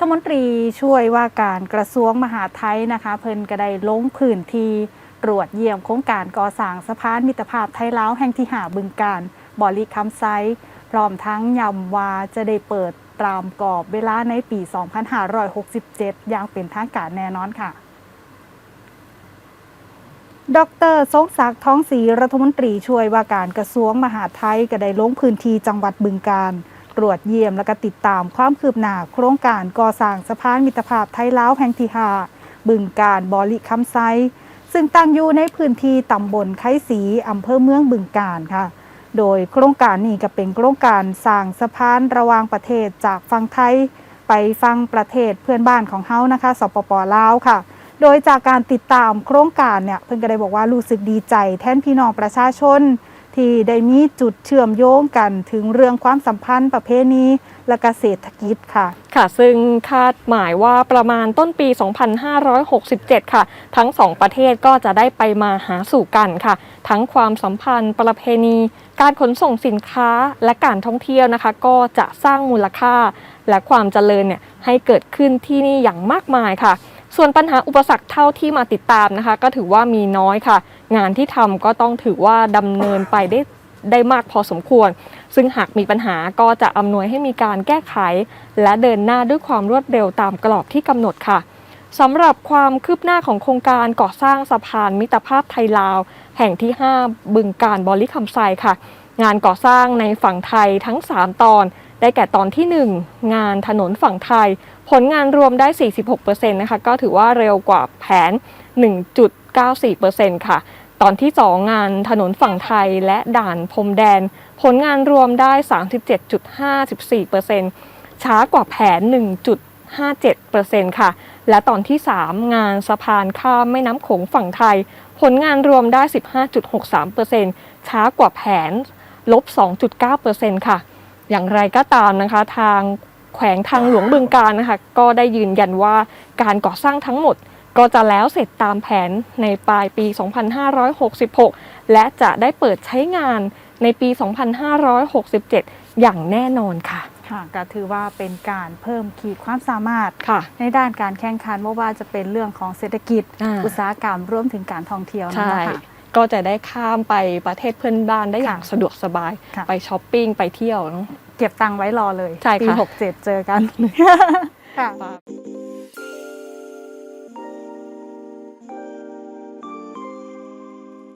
ฐมนตรีช่วยว่าการกระทรวงมหาดไทยนะคะ เพิ่นก็ได้ลงพื้นที่ตรวจเยี่ยมโครงการก่อสร้างสะพานมิตรภาพไทยลาวแห่งที่หาบึงการบอลิคำไซพร้อมทั้งย้ำว่าจะได้เปิดตามกรอบเวลาในปี 2567 อย่างเป็นทางการแน่นอนค่ะ ดรทรงศักดิ์ท้องศรีรัฐมนตรีช่วยว่าการกระทรวงมหาดไทยก็ได้ลงพื้นที่จังหวัดบึงการ ตรวจเยี่ยมและก็ติดตามความคืบหน้าโครงการก่อสร้างสะพานมิตรภาพไทยลาวแห่งที่หาบึงการบอลิคำไซซึ่งตั้งอยู่ในพื้นที่ตำบลไคสีอำเภอเมืองบึงการค่ะ โดยโครงการนี้ก็เป็นโครงการสร้างสะพานระหว่างประเทศจากฝั่งไทย ไปฟังประเทศเพื่อนบ้านของเฮานะคะ สปปลาวค่ะ โดยจากการติดตามโครงการเนี่ยเพิ่นก็ได้บอกว่ารู้สึกดีใจแทนพี่น้องประชาชน ที่ได้มีจุดเชื่อมโยงกันถึงเรื่องความสัมพันธ์ประเพณีและก็เศรษฐกิจค่ะ ค่ะ ซึ่งคาดหมายว่าประมาณต้นปี 2567 ค่ะ ทั้งสองประเทศก็จะได้ไปมาหาสู่กันค่ะ ทั้งความสัมพันธ์ประเพณี การขนส่งสินค้าและการท่องเที่ยวนะคะ ก็จะสร้างมูลค่าและความเจริญเนี่ยให้เกิดขึ้นที่นี่อย่างมากมายค่ะ ส่วนปัญหาอุปสรรคเท่าที่มาติดตามนะคะ ก็ถือว่ามีน้อยค่ะ งานที่ทำก็ต้องถือว่าดำเนินไปได้ได้มากพอสมควร ซึ่งหากมีปัญหาก็จะอำนวยให้มีการแก้ไข และเดินหน้าด้วยความรวดเร็วตามกรอบที่กำหนดค่ะสำหรับความคืบหน้าของโครงการก่อสร้างสะพานมิตรภาพไทยลาว แห่งที่ 5 บึงการบริคำไซค่ะ งานก่อสร้างในฝั่งไทยทั้ง 3 ตอน ได้แก่ตอนที่ 1 งานถนนฝั่งไทย ผลงานรวมได้ 46%นะคะก็ถือว่าเร็วกว่าแผน 1.94%ค่ะ ตอนที่ 2 งานถนนฝั่งไทยและด่านพรมแดน ผลงานรวมได้ 37.54%ช้ากว่าแผน 1.57%ค่ะ และตอนที่ 3 งานสะพานข้ามแม่น้ำโขงฝั่งไทย ผลงานรวมได้ 15.63%ช้ากว่าแผนลบ 2.9%ค่ะ อย่างไรก็ตามนะคะ ทางแขวงทางหลวงบึงการนะคะ ก็ได้ยืนยันว่าการก่อสร้างทั้งหมดก็จะแล้วเสร็จตามแผนในปลายปี 2566 และจะได้เปิดใช้งานในปี 2567 อย่างแน่นอนค่ะ ค่ะ ก็ถือว่าเป็นการเพิ่มขีดความสามารถค่ะในด้านการแข่งขันไม่ว่าจะเป็นเรื่องของเศรษฐกิจอ่าอุตสาหกรรมรวมถึงการท่องเที่ยวนั่นใช่แหละค่ะก็จะได้ข้ามไปประเทศเพื่อนบ้านได้อย่างค่ะสะดวกสบายค่ะไปช้อปปิ้งไปเที่ยวเนอะ เก็บตังค์ไว้รอเลยใช่ค่ะปี67 เจอกันค่ะ